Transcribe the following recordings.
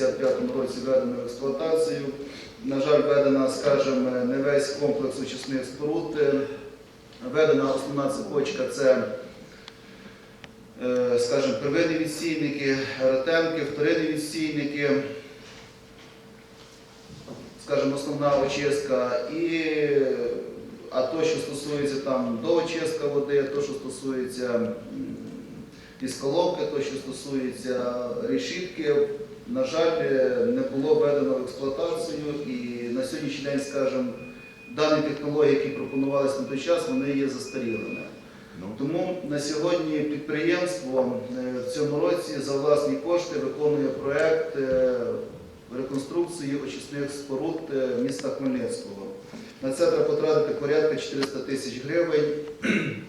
85-му році введено в експлуатацію. На жаль, введена, скажімо, не весь комплекс очисних споруд. Введена основна цепочка це, е, скажімо, первинні відстійники, ретенки, вторинні відстійники, скажімо, основна очистка. І, а то, що стосується там доочистка води, то, що стосується м, пісколовки, то, що стосується решітки, на жаль, не було введено в експлуатацію і на сьогоднішній день, скажімо, дані технології, які пропонувалися на той час, вони є застарілими. Тому на сьогодні підприємство е, в цьому році за власні кошти виконує проект е, реконструкції очисних споруд е, міста Хмельницького. На це треба потратити порядка 400 тисяч гривень.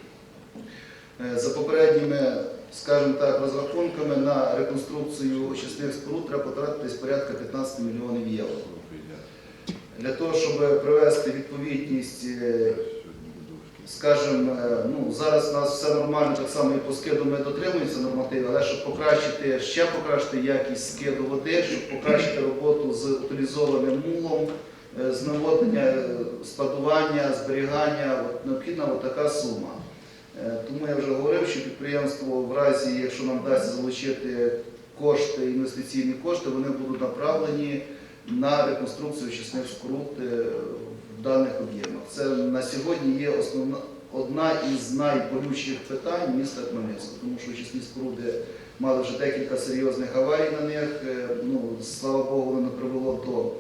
Е, За попередніми, скажімо так, розрахунками на реконструкцію очисних споруд треба потратити порядка 15 мільйонів євро. Для того, щоб привести відповідність е, скажімо, е, ну, зараз у нас все нормально, так само і по скиду ми дотримуємося нормативів, але щоб покращити, ще покращити якість скиду води, щоб покращити роботу з утилізованим мулом, е, з наводнення, складування, зберігання, необхідна така сума. Е, Тому я вже говорив, що підприємство в разі, якщо нам вдасться залучити кошти, інвестиційні кошти, вони будуть направлені на реконструкцію очисних споруд е, в даних об'ємах. Це на сьогодні є основна одна із найболючіших питань міста Хмельницького, тому що очисні споруди мали вже декілька серйозних аварій на них. Е, Ну, слава Богу, воно не привело до,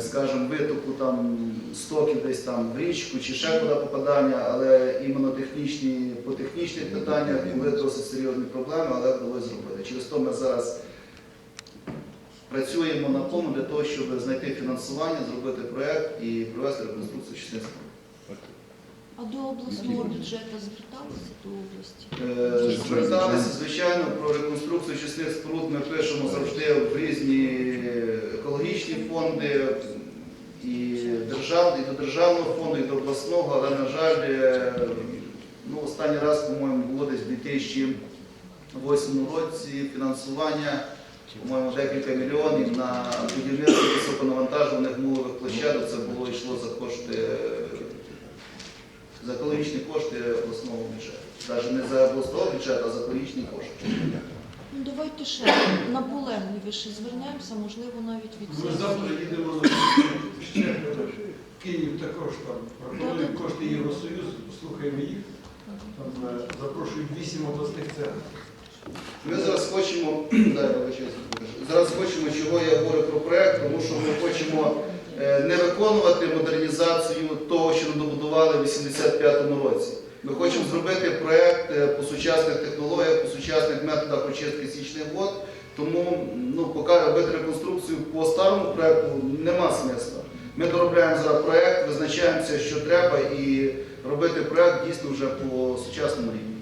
скажімо, витоку там стоків десь там в річку чи ще куди попадання, але іменно технічні, по технічних питаннях були досить серйозні проблеми, але вдалося зробити. Через то ми зараз працюємо на тому для того, щоб знайти фінансування, зробити проект і провести реконструкцію споруд. А до обласного бюджету зверталися до області? Е, Зверталися, звичайно, про реконструкцію очисних споруд ми пишемо завжди в різні фонди і державний, і до державного фонду, і до обласного, але, на жаль, е, ну, останній раз, по-моєму, було десь в 2008 році фінансування, по-моєму, декілька мільйонів на будівництво високонавантажуваних мулових площадок. Це було йшло за кошти, е, за екологічні кошти обласного бюджету. Навіть не за обласного бюджету, а за екологічні кошти. Ну давайте ще наполегливіше звернемося, можливо, навіть від Ми завтра їдемо на ще Київ також там пропонують кошти Євросоюзу, послухаємо їх. Там е, запрошують вісім обласних центрів. Ми зараз хочемо, дай вибачаюсь, зараз хочемо, чого я говорю про проект, тому що ми хочемо е, не виконувати модернізацію того, що ми добудували в 85-му році. Ми хочемо зробити проект е, по сучасних технологіях, по сучасних методах очистки січних вод. Тому ну, поки робити реконструкцію по старому проєкту нема смисла. Ми доробляємо зараз проєкт, визначаємося, що треба, і робити проєкт дійсно вже по сучасному рівні.